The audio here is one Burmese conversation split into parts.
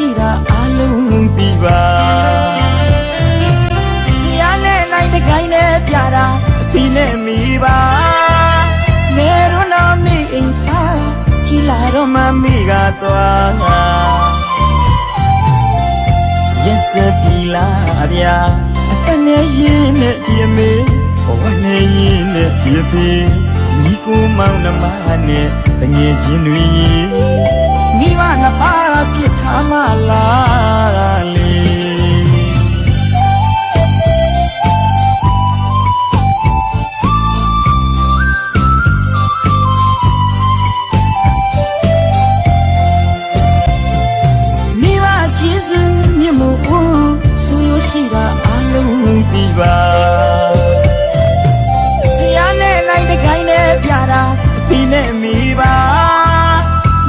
ရှိတာအလုံးပြီးပါရနဲ့နိုင်တဲ့ခိုင်းနဲ့ပြတာအဖီနဲ့မိပါနေရုံနာမိအင်းစားချီလာတော့မမိကသွားရက်စပီလာဗျာအတနဲ့ရင်းနဲ့ပြမေဘဝနဲ့ရင်းနဲ့ပြပေမိကိုမောင်နှမနဲ့တငယ်ချင်းတွေမိဘနှစ်ပါးပြစ် ထားမလားလေမိဘချင်းစင်မြတ်မို့ဆိုရရှိတာအလုံးပြီးပါတရားနဲ့လိုက်တဲ့ခိုင်းနဲ့ပြတာအဖေနဲ့မိပါ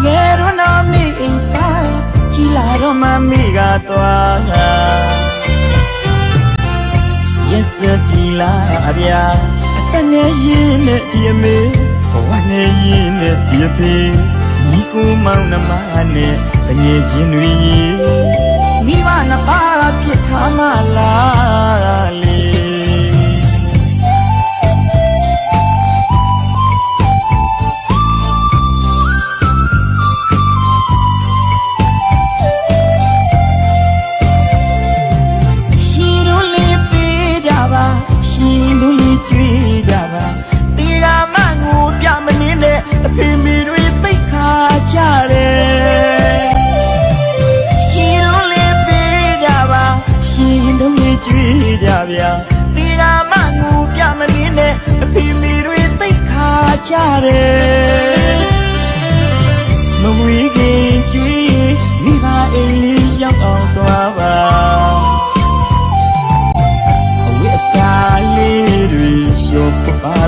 ငယ်တော့တော့မိအိမ်စား ကြည်လာတော့မှမိကသွားရက်စပြီလားဗျာအတနဲ့ရင်နဲ့ဒီအမေဘဝနဲ့ရင်နဲ့ဒီအဖေညီကိုမောင်နှမနဲ့တငယ်ချင်းတွေမိဘနှစ်ပါးဖြစ်ထားမလား ရှင်တို့လေးကြွေးကြပါတီရာမငိုပြမနေနဲ့အဖေမိတွေသိတ်ခါကြတယ်ရှင်တို့လေးပေးကြပါရှင်တို့လေးကြွေးကြဗျာတီရာ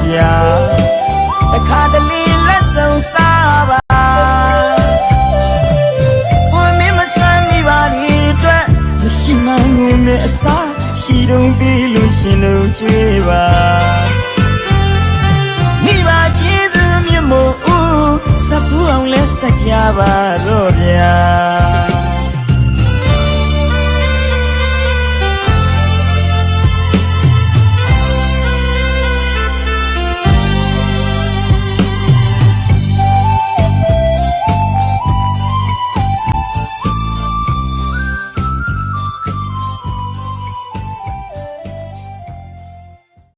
ဗျာအခါတလေလက်ဆောင်စားပါဘုံမမဆမ်းမိပါဒီအတွက်မရှိမှန်းငုံနဲ့အစားရှိတုံးပြီးလို့ရှင်လို့ကြွေးပါမိဘချင်းသူမြတ်မို့ဦးစပူအောင်လဲဆက်ကြပါ